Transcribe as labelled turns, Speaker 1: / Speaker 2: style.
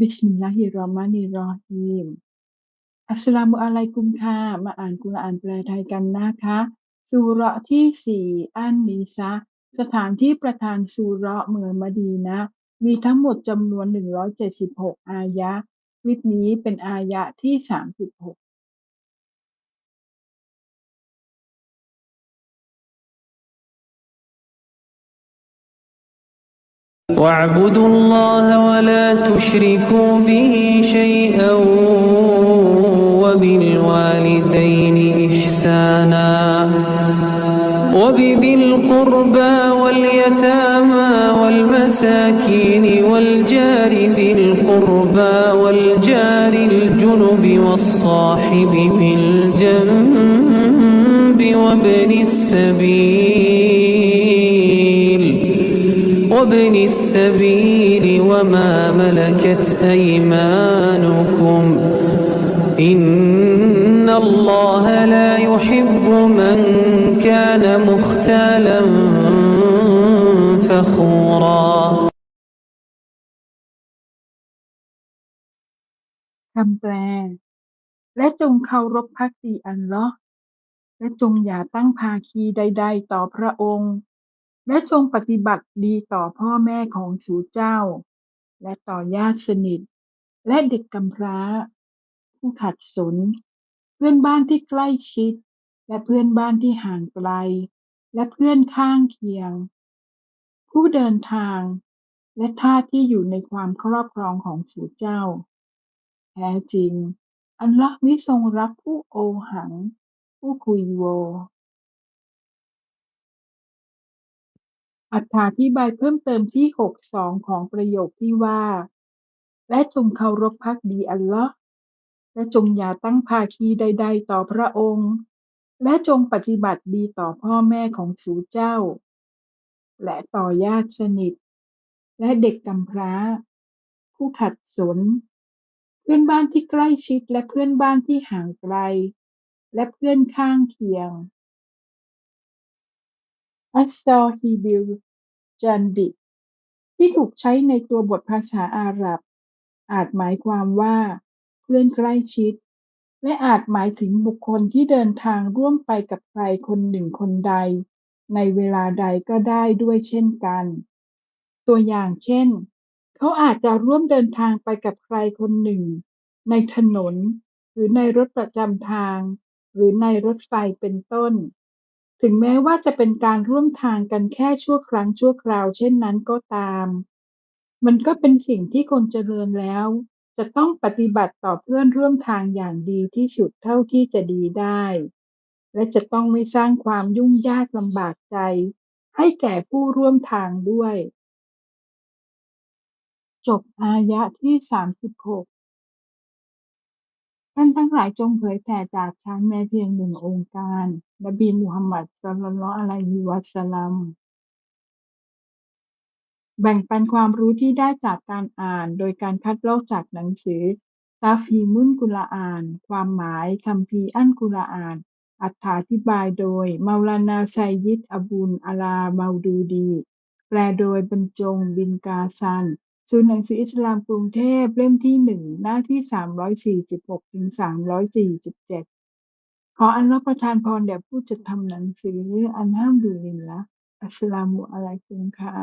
Speaker 1: บิสมิลลาฮิรเรามานิรเราะฮีมอัสลามุอะลัยกุมค่ะ มาอ่านกุรอานแปลไทยกันนะคะสูระที่สี่อันนิสาสถานที่ประธานสูระเมืองมดีนะ มีทั้งหมดจำนวน 176 อายะห์คลิปนี้เป็นอายะที่ 36
Speaker 2: واعبدوا الله ولا تشركوا به شيئا وبالوالدين إحسانا وبذي القربى واليتامى والمساكين والجار ذي القربى والجار الجنب والصاحب بالجنب وابن السبيل وابن السبيل وما ملكت أيمانكم إن الله لا يحب من كان مختالا فخورا
Speaker 1: คำแปล และจงเคารพภักดีอัลลอฮ์และจงอย่าตั้งภาคีใด ๆ ต่อพระองค์ และจงปฏิบัติดีต่อพ่อแม่ของสูเจ้า และต่อญาติสนิท และเด็กกำพร้า ผู้ขัดสน เพื่อนบ้านที่ใกล้ชิด และเพื่อนบ้านที่ห่างไกล และเพื่อนข้างเคียง ผู้เดินทาง และท่าที่อยู่ในความครอบครองของสูเจ้า แท้จริง อัลลอฮ์มิทรงรักผู้โอหัง ผู้คุยโว อธิบายเพิ่มเติมที่6.2ของประโยคที่ว่า และจงเคารพภักดีอัลลอฮ์และจงอย่าตั้งภาคีใด ๆ ต่อพระองค์ และจงปฏิบัติดีต่อพ่อแม่ของสูเจ้า และต่อญาติสนิท และเด็กกำพร้า ผู้ขัดสน เพื่อนบ้านที่ใกล้ชิดและเพื่อนบ้านที่ห่างไกล และเพื่อนข้างเคียง อัสซอฮีบิลจันบิ ที่ถูกใช้ในตัวบทภาษาอาหรับ อาจหมายความว่า เพื่อนใกล้ชิด และอาจหมายถึงบุคคลที่เดินทางร่วมไปกับใครคนหนึ่งคนใด ในเวลาใดก็ได้ด้วยเช่นกัน ตัวอย่างเช่น เขาอาจจะร่วมเดินทางไปกับใครคนหนึ่ง ในถนน หรือในรถประจำทาง หรือในรถไฟเป็นต้น ถึงแม้ว่าจะเป็นการร่วมทางกันแค่ชั่วครั้งชั่วคราวเช่นนั้นก็ตาม มันก็เป็นสิ่งที่คนเจริญแล้ว จะต้องปฏิบัติต่อเพื่อนร่วมทางอย่างดีที่สุดเท่าที่จะดีได้ และจะต้องไม่สร้างความยุ่งยากลำบากใจ ให้แก่ผู้ร่วมทางด้วย จบอายะที่ 36 ทั้งหลายจงเผยแผ่จากฉันแม้เพียงหนึ่งองค์การ นบีมุฮัมมัดศ็อลลัลอะลัยฮิวะซัลลัม แบ่งปันความรู้ที่ได้จากการอ่าน โดยการคัดลอกจากหนังสือตัฟฮีมุลกุรอาน ความหมายคัมภีอัลกุรอานอรธิบายโดยมาลานาไซยิดอบุลอาลาเมาดูดี แปลโดยบรรจงบินกาซัน ศูนย์หนังสืออิสลามกรุงเทพเล่มที่หนึ่งหน้าที่สามร้อยสี่สิบหกถึงสามร้อยสี่สิบเจ็ดขออันรับประทานพรแด่ผู้จัดทำหนังสืออันห้ามดูลินละอัสสลามุอะลัยกุมค่ะ